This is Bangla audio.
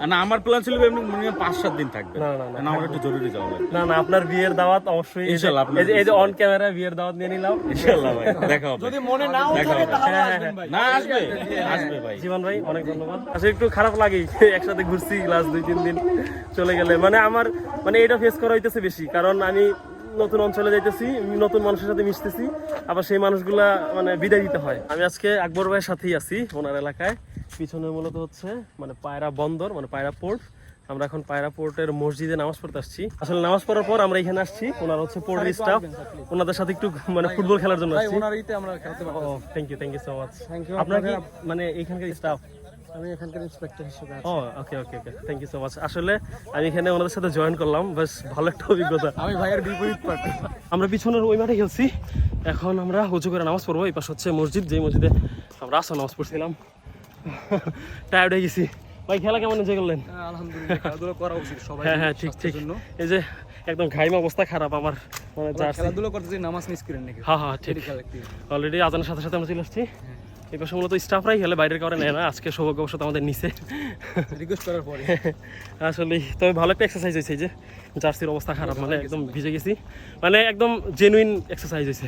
আর না আমার প্ল্যান ছিল এমনি মিনিমাম পাঁচ সাত দিন থাকবে। না, না, না, আমার একটু জরুরি যাওয়া না না আপনার বিয়ের দাওয়াত অবশ্যই এই আপনার এই যে- অন ক্যামেরা বিয়ের দাওয়াত নিয়ে নিলাম। ইনশাল্লাহ ভাই দেখা হবে। যদি মনে নাও থাকে তাহলে আসবেন ভাই। না আসবে আসবে ভাই। জীবন ভাই অনেক ধন্যবাদ। আসলে একটু খারাপ লাগে একসাথে ঘুরছি লাস্ট দুই তিন দিন চলে গেলে। মানে আমার মানে এটা ফেস করা হইতেছে বেশি। কারণ আমি নতুন অঞ্চলে যাইতেছি নতুন মানুষের সাথে মিশতেছি। আবার সেই মানুষগুলা মানে বিদায় দিতে হয়। আমি আজকে আকবর ভাইয়ের সাথেই আছি ওনার এলাকায়। পিছনে মূলত হচ্ছে মানে পায়রা বন্দর মানে পায়রা পোর্ট। আমরা এখন পায়রা পোর্টের মসজিদে নামাজ পড়তে আসছি। আসলে নামাজ পড়ার পর আমরা এখানে আসছি ওনার হচ্ছে পোর্টের স্টাফ ওনাদের সাথে একটু মানে ফুটবল খেলার জন্য আসছি। Thank you thank you so much আপনার কি মানে এখানকার স্টাফ আমি এখানকার ইন্সপেক্টর হিসেবে ও okay okay okay thank you so much আসলে আমি এখানে ওনাদের সাথে জয়েন করলাম বেশ ভালো একটা অভিজ্ঞতা। আমি ভাইয়ের বিপরীত পার্টি। আমরা পিছনের ওই মাঠে খেলছি। এখন আমরা উঁচু করে নামাজ পড়ব এই পাশে হচ্ছে মসজিদ যেই মসজিদে আমরা আসো নামাজ পড়ছিলাম। টায়ার্ড হয়ে গেছি। ভাই খেলা কেমন এনজয় করলেন? আলহামদুলিল্লাহ করা উচিত সবাই হ্যাঁ হ্যাঁ ঠিক ঠিক। এই যে একদম ঘাইম অবস্থা খারাপ আমার মানে খেলাধুলা করতে যে নামাজ মিস করেন নাকি? হ্যাঁ হ্যাঁ ঠিক। অলরেডি আজানের সাথে সাথে আমরা চলে আসছি। এই পাশে মূলত স্টাফরাই খেলে বাইরের কারণে নেয় না। আজকে সৌভাগ্যবশত আমাদের নিচে রিকোয়েস্ট করার পরে। আসলে তবে ভালো একটা এক্সারসাইজ হয়েছে যে জার্সির অবস্থা খারাপ মানে একদম ভিজে গেছি। মানে একদম জেনুইন এক্সারসাইজ হয়েছে।